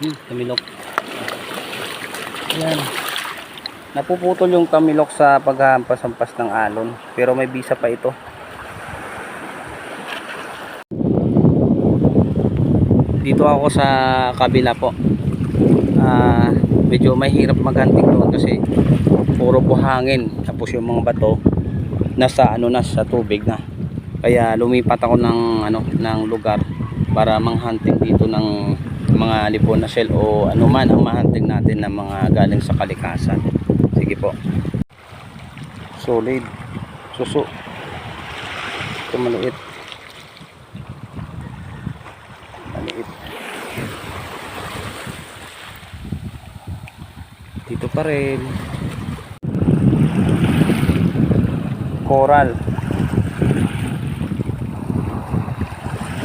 Hmm, tamilok. Yan. Napuputol yung tamilok sa paghahampas-hampas ng alon. Pero may bisa pa ito. Dito ako sa kabila po. Ah, medyo mahirap maghunting doon kasi puro buhangin. Tapos yung mga bato nasa ano na sa tubig na. Kaya lumipat ako ng ano ng lugar para manghunting dito ng mga lipon na shell o ano man ang mahunting natin ng mga galing sa kalikasan. Sige po. Solid. Suso. Ito maliit. Maliit. Dito pa rin. Coral.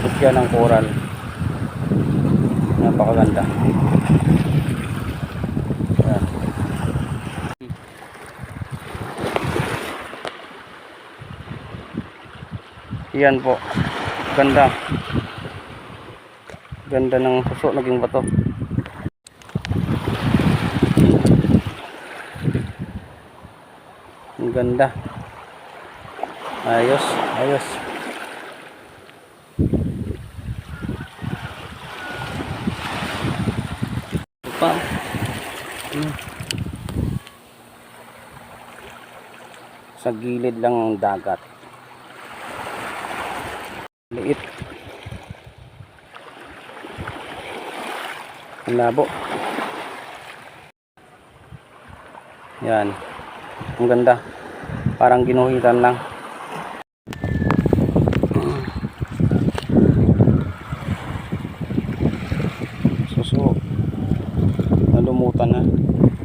Bukya ng coral. Napakaganda. Ayan. Yan po. Ganda. Ganda ng puso naging bato. Ang ganda. Ayos, ayos. Pa. Sa gilid lang ang dagat. Liit. Ang labo. Yan. Ang ganda. Parang ginuhitan lang. Nalumutan na.